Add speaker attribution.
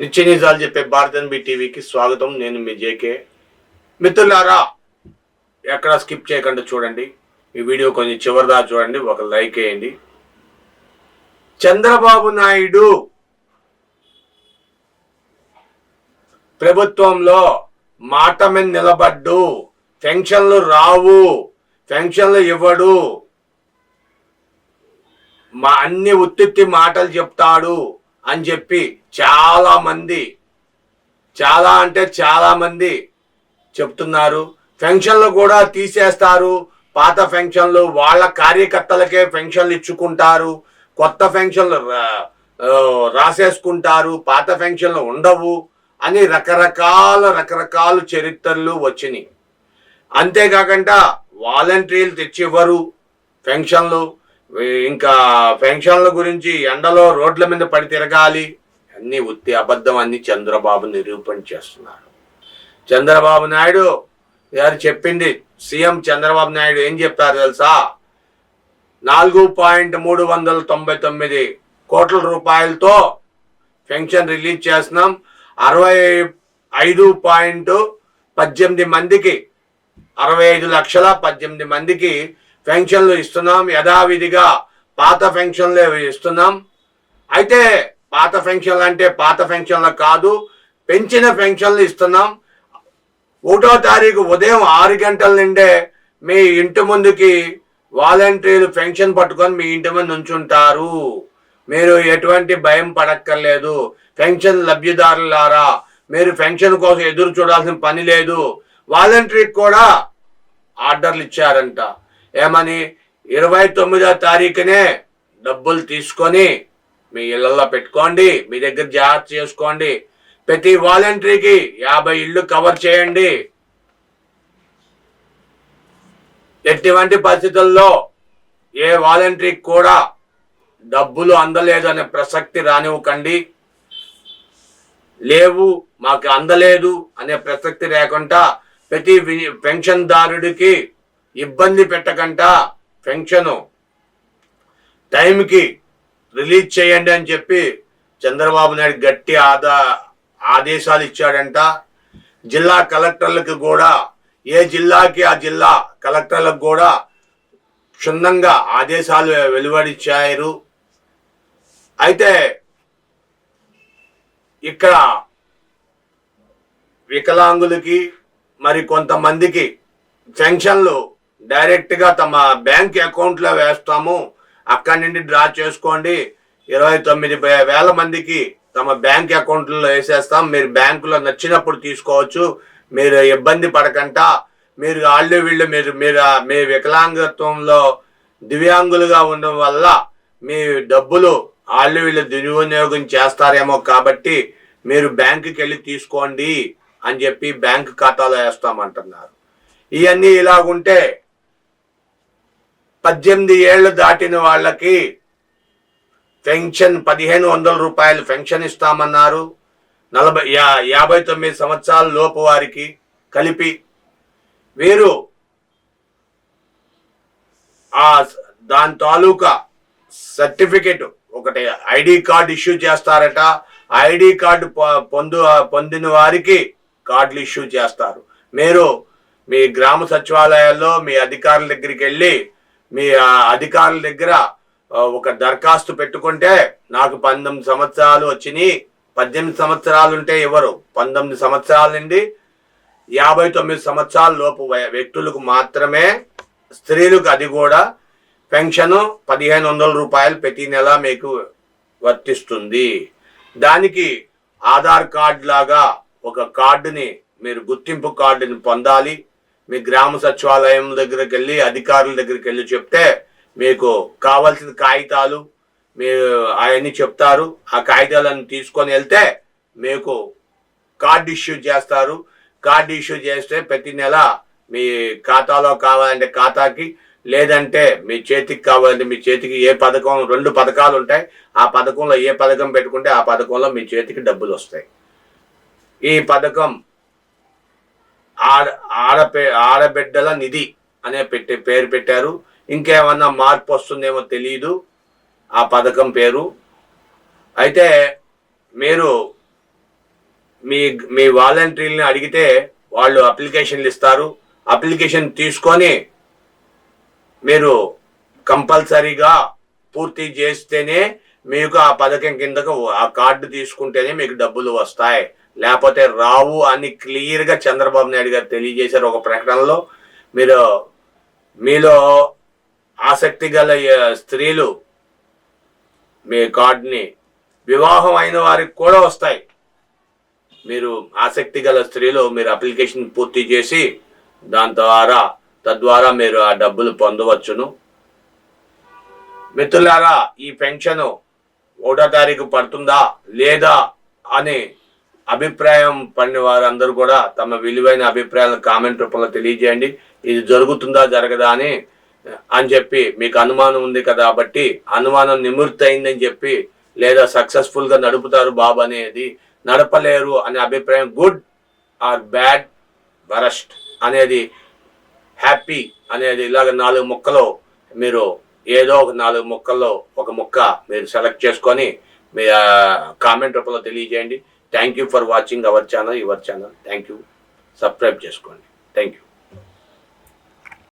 Speaker 1: నిత్య నిజాలు చెప్పే భారతన్ బి టీవీకి స్వాగతం. నేను మీ జేకే. మిత్రులారా ఎక్కడ స్కిప్ చేయకుండా చూడండి. ఈ వీడియో కొంచెం చివరిదా చూడండి ఒక లైక్ వేయండి. చంద్రబాబు నాయుడు ప్రభుత్వంలో మాట మీద నిలబడ్డు పెన్షన్లు రావు పెన్షన్లు ఇవ్వడు. మా అన్ని ఉత్తుత్తి మాటలు చెప్తాడు అని చెప్పి చాలా మంది చాలా అంటే చాలా మంది చెప్తున్నారు. పెన్షన్లు కూడా తీసేస్తారు. పాత పెన్షన్లు వాళ్ళ కార్యకర్తలకే పెన్షన్లు ఇచ్చుకుంటారు. కొత్త పెన్షన్లు రా- రాసేసుకుంటారు. పాత పెన్షన్లు ఉండవు అని రకరకాల రకరకాల చరిత్రలు వచ్చినాయి. అంతేకాకుండా వాలంటీర్లు తెచ్చివ్వరు పెన్షన్లు ఇంకా పెన్షన్ల గురించి ఎండలో రోడ్ల మీద పడి తిరగాలి. అన్ని ఉత్తి అబద్ధం అన్ని చంద్రబాబు నిరూపణ చేస్తున్నారు. చంద్రబాబు నాయుడు గారు చెప్పింది సీఎం చంద్రబాబు నాయుడు ఏం చెప్పారు తెలుసా? నాలుగు పాయింట్ మూడు వందల తొంభై తొమ్మిది కోట్ల రూపాయలతో పెన్షన్ రిలీజ్ చేస్తున్నాం. అరవై ఐదు పాయింట్ పద్దెనిమిది మందికి అరవై ఐదు లక్షల పద్దెనిమిది మందికి పెన్షన్లు ఇస్తున్నాం. యథావిధిగా పాత పెన్షన్లు ఇస్తున్నాం. అయితే పాత పెన్షన్లు అంటే పాత పెన్షన్లు కాదు పెంచిన పెన్షన్లు ఇస్తున్నాం. ఒకటో తారీఖు ఉదయం ఆరు గంటల నుండే మీ ఇంటి ముందుకి వాలంటీర్లు పెన్షన్ పట్టుకొని మీ ఇంటి ముందు ఉంచుంటారు మీరు ఎటువంటి భయం పడక్కర్లేదు. పెన్షన్ లబ్ధిదారులారా మీరు పెన్షన్ కోసం ఎదురు చూడాల్సిన పని లేదు. వాలంటీర్కి కూడా ఆర్డర్లు ఇచ్చారంట. ఏమని? ఇరవై తొమ్మిదో తారీఖునే డబ్బులు తీసుకొని మీ ఇళ్ళలో పెట్టుకోండి మీ దగ్గర జాగ్రత్త చేసుకోండి. ప్రతి వాలంటరీకి యాభై ఇళ్ళు కవర్ చేయండి. ఎటువంటి పరిస్థితుల్లో ఏ వాలంటరీకి కూడా డబ్బులు అందలేదు అనే ప్రసక్తి రానివ్వకండి. లేవు మాకు అందలేదు అనే ప్రసక్తి లేకుండా ప్రతి పెన్షన్దారుడికి ఇబ్బంది పెట్టకుండా పెన్షన్ టైంకి రిలీజ్ చేయండి అని చెప్పి చంద్రబాబు నాయుడు గట్టి ఆదా ఆదేశాలు ఇచ్చాడంట. జిల్లా కలెక్టర్లకు కూడా ఏ జిల్లాకి ఆ జిల్లా కలెక్టర్లకు కూడా క్షుణ్ణంగా ఆదేశాలు వెలువడిచ్చారు. అయితే ఇక్కడ వికలాంగులకి మరి కొంతమందికి పెన్షన్లు డైరెక్ట్గా తమ బ్యాంక్ అకౌంట్లో వేస్తాము. అక్కడి నుండి డ్రా చేసుకోండి. ఇరవై తొమ్మిది వేల మందికి తమ బ్యాంక్ అకౌంట్లో వేసేస్తాం. మీరు బ్యాంకులో నచ్చినప్పుడు తీసుకోవచ్చు. మీరు ఇబ్బంది పడకుండా మీరు వాళ్ళు వీళ్ళు మీరు మీరు మీ వికలాంగత్వంలో దివ్యాంగులుగా ఉండడం వల్ల మీ డబ్బులు వాళ్ళు వీళ్ళు దుర్వినియోగం చేస్తారేమో కాబట్టి మీరు బ్యాంకుకి వెళ్ళి తీసుకోండి అని చెప్పి బ్యాంక్ ఖాతాలో వేస్తామంటున్నారు. ఇవన్నీ ఇలాగుంటే పద్దెనిమిది ఏళ్ళు దాటిన వాళ్ళకి పెన్షన్ పదిహేను వందల రూపాయలు పెన్షన్ ఇస్తామన్నారు. నలభై యా యాభై తొమ్మిది సంవత్సరాల లోపు వారికి కలిపి వీరు ఆ దాని తాలూకా సర్టిఫికెట్ ఒకటి ఐడి కార్డు ఇష్యూ చేస్తారట. ఐడి కార్డు పొ- పొందు పొందిన వారికి కార్డులు ఇష్యూ చేస్తారు. మీరు మీ గ్రామ సచివాలయాల్లో మీ అధికారుల దగ్గరికి వెళ్ళి మీ అధికారుల దగ్గర ఒక దరఖాస్తు పెట్టుకుంటే నాకు పంతొమ్మిది సంవత్సరాలు వచ్చినాయి. పద్దెనిమిది సంవత్సరాలు ఉంటే ఎవరు? పంతొమ్మిది సంవత్సరాల నుండి యాభై తొమ్మిది సంవత్సరాల లోపు వ్యక్తులకు మాత్రమే స్త్రీలకు అది కూడా పెన్షన్ పదిహేను వందల రూపాయలు ప్రతి నెల మీకు వర్తిస్తుంది. దానికి ఆధార్ కార్డ్ లాగా ఒక కార్డుని మీరు గుర్తింపు కార్డుని పొందాలి. మీ గ్రామ సచివాలయం దగ్గరికి వెళ్ళి అధికారుల దగ్గరికి వెళ్ళి చెప్తే మీకు కావాల్సిన కాగితాలు మీరు అవన్నీ చెప్తారు. ఆ కాగితాలను తీసుకొని వెళ్తే మీకు కార్డు ఇష్యూ చేస్తారు. కార్డు ఇష్యూ చేస్తే ప్రతి నెల మీ ఖాతాలో కావాలంటే ఖాతాకి లేదంటే మీ చేతికి కావాలంటే మీ చేతికి ఏ పథకం రెండు పథకాలు ఉంటాయి. ఆ పథకంలో ఏ పథకం పెట్టుకుంటే ఆ పథకంలో మీ చేతికి డబ్బులు వస్తాయి. ఈ పథకం ఆడపే ఆడబిడ్డల నిధి అనే పెట్టి పేరు పెట్టారు. ఇంకేమన్నా మార్పు వస్తుందేమో తెలియదు ఆ పథకం పేరు. అయితే మీరు మీ మీ వాలంటీర్ని అడిగితే వాళ్ళు అప్లికేషన్లు ఇస్తారు. అప్లికేషన్ తీసుకొని మీరు కంపల్సరీగా పూర్తి చేస్తేనే మీకు ఆ పథకం కిందకు ఆ కార్డు తీసుకుంటేనే మీకు డబ్బులు వస్తాయి. లేకపోతే రావు అని క్లియర్గా చంద్రబాబు నాయుడు గారు తెలియజేశారు ఒక ప్రకటనలో. మీరు మీలో ఆసక్తి గల స్త్రీలు మీ కార్డుని వివాహం అయిన వారికి కూడా వస్తాయి. మీరు ఆసక్తి గల స్త్రీలు మీరు అప్లికేషన్ పూర్తి చేసి దాని ద్వారా తద్వారా మీరు ఆ డబ్బులు పొందవచ్చును. మిత్రులారా ఈ పెన్షన్ ఒకటో తారీఖు పడుతుందా లేదా అని అభిప్రాయం పడిన వారందరూ కూడా తమ విలువైన అభిప్రాయాలను కామెంట్ రూపంలో తెలియజేయండి. ఇది జరుగుతుందా జరగదా అని అని చెప్పి మీకు అనుమానం ఉంది కదా కాబట్టి అనుమానం నిమృత్తి అయిందని చెప్పి లేదా సక్సెస్ఫుల్గా నడుపుతారు బాబు అనేది నడపలేరు అనే అభిప్రాయం గుడ్ ఆర్ బ్యాడ్ వరస్ట్ అనేది హ్యాపీ అనేది ఇలాగ నాలుగు ముక్కలు మీరు ఏదో ఒక నాలుగు ముక్కల్లో ఒక ముక్క మీరు సెలెక్ట్ చేసుకొని మీ కామెంట్ రూపంలో తెలియజేయండి. Thank you for watching our channel your channel thank you subscribe చేసుకోండి. Thank you